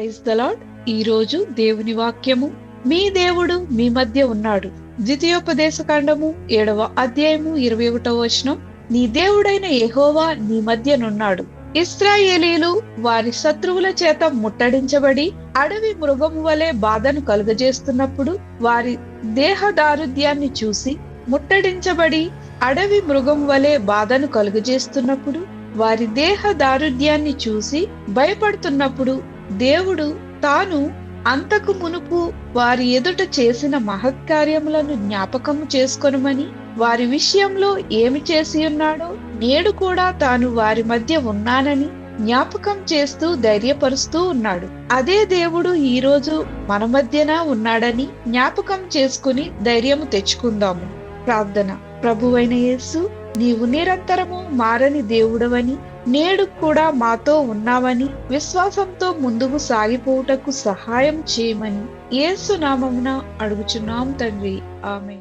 Praise the Lord ఈ రోజు దేవుని వాక్యము. మీ దేవుడు మీ మధ్య ఉన్నాడు. ద్వితీయోపదేశ కాండము ఏడవ అధ్యాయము ఇరవై ఒకటవ వచనం. నీ దేవుడైన ఎహోవా నీ మధ్యనున్నాడు ఇస్రాయేలీలు వారి శత్రువుల చేత ముట్టడించబడి అడవి మృగము వలె బాధను కలుగజేస్తున్నప్పుడు వారి దేహ దారుద్యాన్ని చూసి ముట్టడించబడి అడవి మృగం వలె బాధను కలుగజేస్తున్నప్పుడు వారి దేహ దారుద్యాన్ని చూసి భయపడుతున్నప్పుడు దేవుడు తాను అంతకు మునుపు వారి ఎదుట చేసిన మహత్కార్యములను జ్ఞాపకము చేసుకొనమని వారి విషయంలో ఏమి చేసి ఉన్నాడో నేడు కూడా తాను వారి మధ్య ఉన్నానని జ్ఞాపకం చేస్తూ ధైర్యపరుస్తూ ఉన్నాడు. అదే దేవుడు ఈ రోజు మన మధ్యన ఉన్నాడని జ్ఞాపకం చేసుకుని ధైర్యము తెచ్చుకుందాము. ప్రార్థన. ప్రభువైన యేసు నీవు నిరంతరము మారని దేవుడవని నేడు కూడా మాతో ఉన్నావని విశ్వాసంతో ముందుకు సాగిపోవుటకు సహాయం చేయమని ఏసునామమున అడుగుచున్నాం తండ్రి. ఆమె